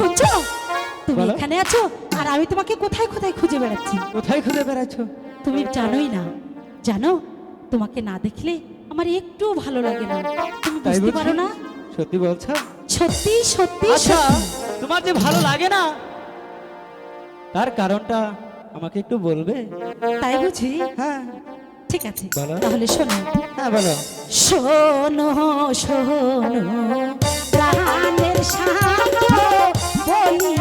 শুনছো তুমি বলো। এখানে আছো আর আমি তোমাকে কোথায় কোথায় খুঁজে বেড়াচ্ছি? কোথায় খুঁজে বেড়াচ্ছ? তুমি জানোই না। জানো তোমাকে না দেখলে আমার একটু ভালো লাগে না। তুমি তাই বুঝতে বুঝি? পারো না? সত্যি বলছো? সত্যি সত্যি আচ্ছা সত্যি। তোমার যে ভালো লাগে না তার কারণটা আমাকে একটু বলবে? তাই বুঝি? হ্যাঁ। ঠিক আছে বলো। তাহলে শোনো। হ্যাঁ বলো। শোনো শোনো প্রাণের সাথ বলি যে